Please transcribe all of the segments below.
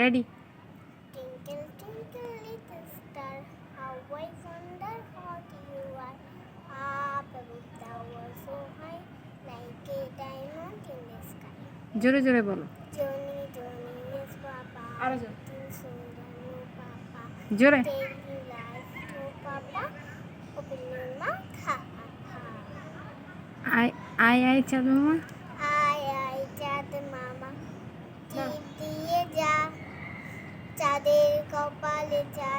Ready Twinkle, twinkle, little star, how I wonder what you are. Up above the world so high, like a diamond in the sky. জোরে জোরে বলো Johnny, Johnny, yes, Papa. আরও জোরে। Too soon, no, Papa. জোরে Tell you lies, no, Papa. Open your mouth, ha, ha, ha. আই আই আই চাঁদ মামা আয় আয় চাঁদ মামা যা চাঁদের কপালে যা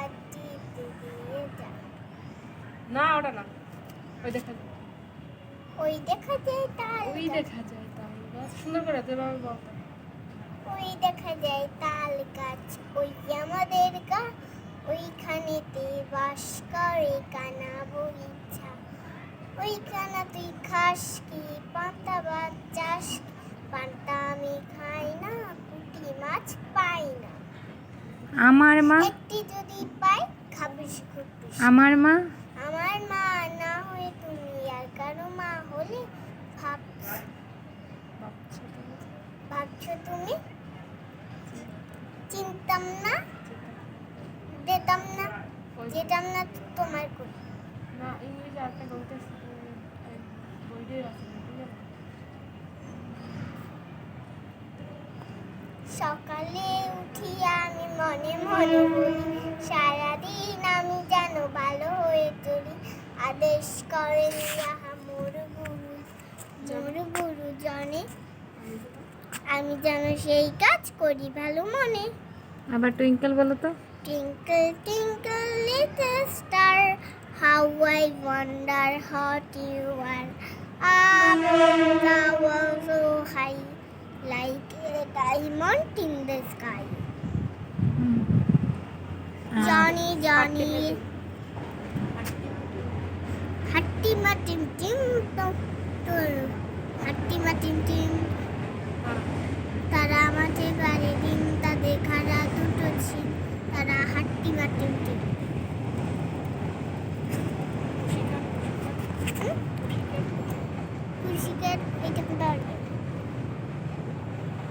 না ওটা না। ওই দেখা ওই দেখা যায় তাল ওই গাছ, দেখা যায় তাহলে সুন্দর করে তো এভাবে বল ওই দেখা যায় তাল গাছ। ওই আমাদের গা। ওইখানেতে বাস করে কানা বগিচা ওই কানা তুই খাস কি পান্তা ভাত চাস পান্তা আমি খাই না পুঁটি মাছ পাই না আমার মা? একটি যদি পাই খাবিস খুব আমার মা? আমার মা না হয়ে তুমি আর কারও মা হলে ভাব ভাবছ তুমি? চিনতাম না দিতাম না যেতাম না তোমার কোল না ইংলিশে একটা বলতে সকালে উঠি আমি মনে মনে বলি সারাদিন আমি যেন ভালো হয়ে চলি। আদেশ করেন যাহা মোর গুরু মোর গুরু জনে আমি যেন সেই কাজ করি ভালো মনে। আবার টুইঙ্কল বলো তো। Twinkle twinkle, little star how I wonder what you are. Up diamond in the sky. Johnny, Johnny, হাট্টি মা tim tim, hatti ma tim মা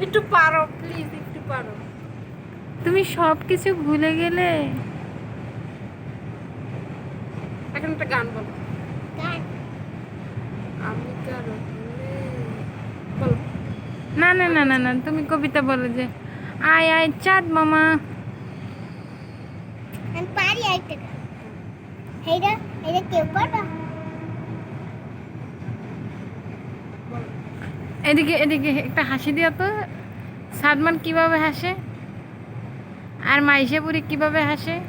একটু পারো প্লিজ একটু পারো। তুমি সব কিছু ভুলে গেলে? এখন একটা গান বলো। আমি কারও না না না না না তুমি কবিতা বলো যে আয় আয় চাঁদ মামা। আমি পারি গান। হেইটা এটা কেউ পারবা? এদিকে এদিকে একটা হাসি দিও তো। সাদমান কীভাবে হাসে? আর মাইশা বুড়ি কীভাবে হাসে?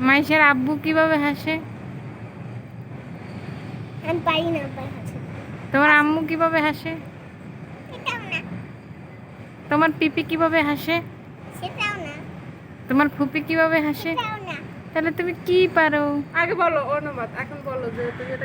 মাইশের আব্বু কীভাবে হাসে? আমি পারি না পারি হাসি। তোমার আম্মু কীভাবে হাসে? সেটাও না। তোমার পিপি কীভাবে হাসে? সেটাও না। তোমার ফুপি কীভাবে হাসে? সেটাও না। তাহলে তুমি কি পারো? আগে বলো অনুবাদ। এখন বলো যে তুমি এটা